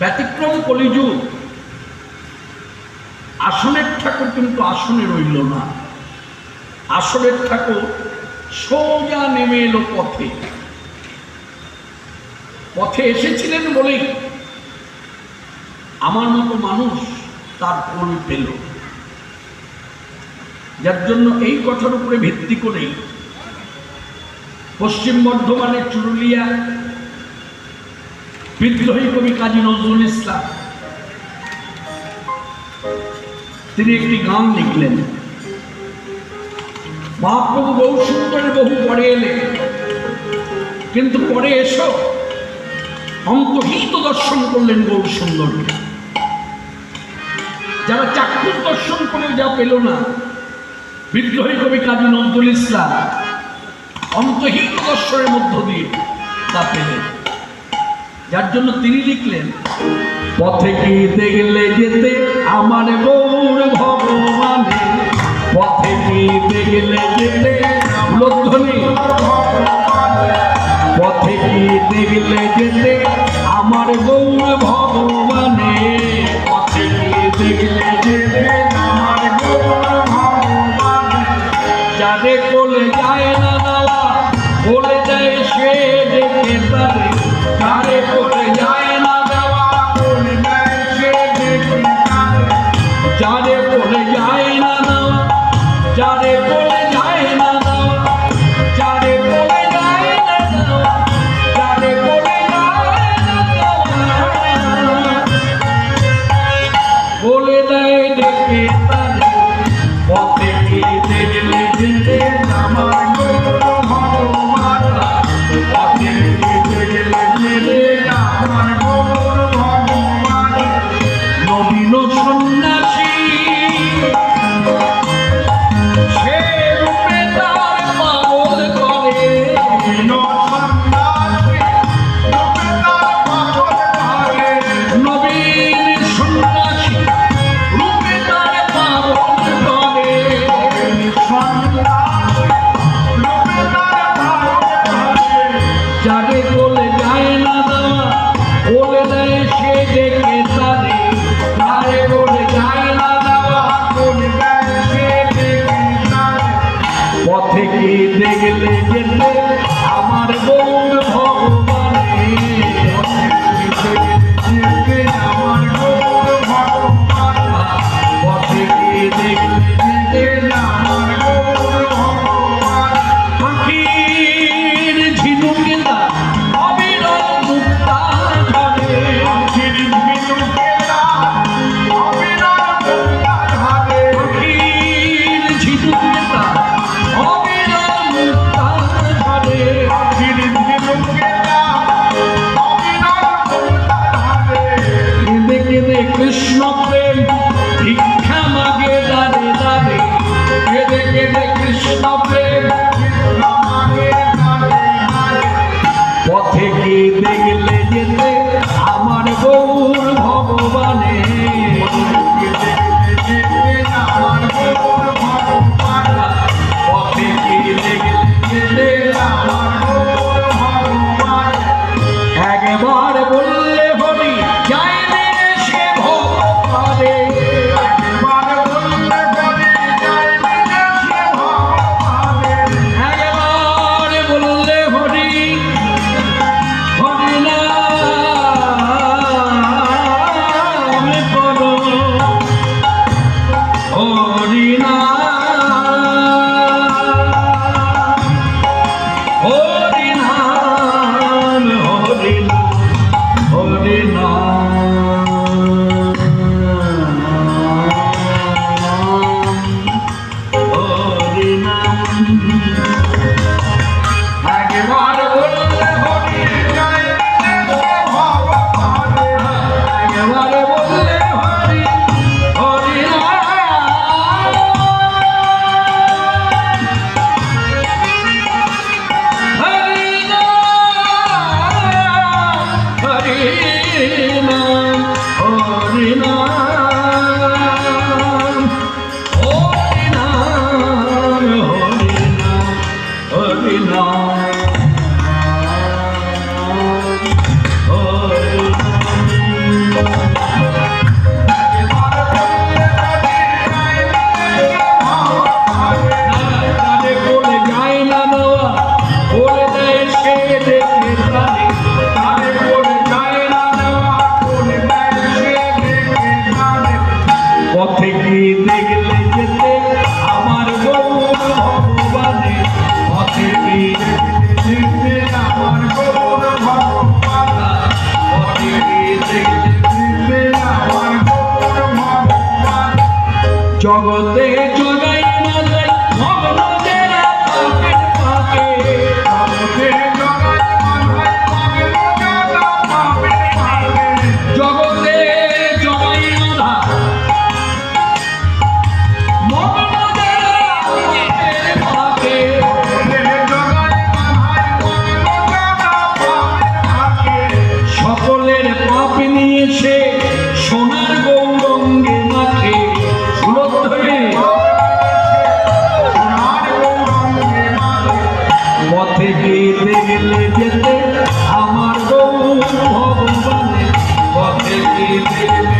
ব্যতিক্রম কলিযুগ। আসনের ঠাকুর কিন্তু আসনে রইল না। আসনের ঠাকুর সোজা নেমে এলো পথে। পথে এসেছিলেন বলেই আমার মতো মানুষ তার ফল পেল। যার জন্য এই কথার উপরে ভিত্তি করেই পশ্চিম বর্ধমানের চুরুলিয়া বিদ্রোহী কবি কাজী নজরুল ইসলাম। তিনি একটি গান লিখলেন। মহাপ্রভু বহু সুন্দরে বহু পরে এলে। কিন্তু পরে এসো অন্তহীত দর্শন করলেন গৌর সুন্দরকে। যারা চাকরির দর্শন করে যা পেল না, বিদ্রোহী কবি কাজী নজরুল ইসলাম অন্তহীন দর্শনের মধ্য দিয়ে তা পেলেন। যার জন্য তিনি লিখলেন, পথে কি দেখলে যেতে আমার গৌর ভগবানে? পথে কি দেখলে যেতে লোকধ্বনি পথে কি দেখলে যেতে আমার গৌর ভগবান? I'm the one who is the one who is the the one পথে যেতে গেলে যেতে আমার গৌ ভগবানের পথে যেতে গেলে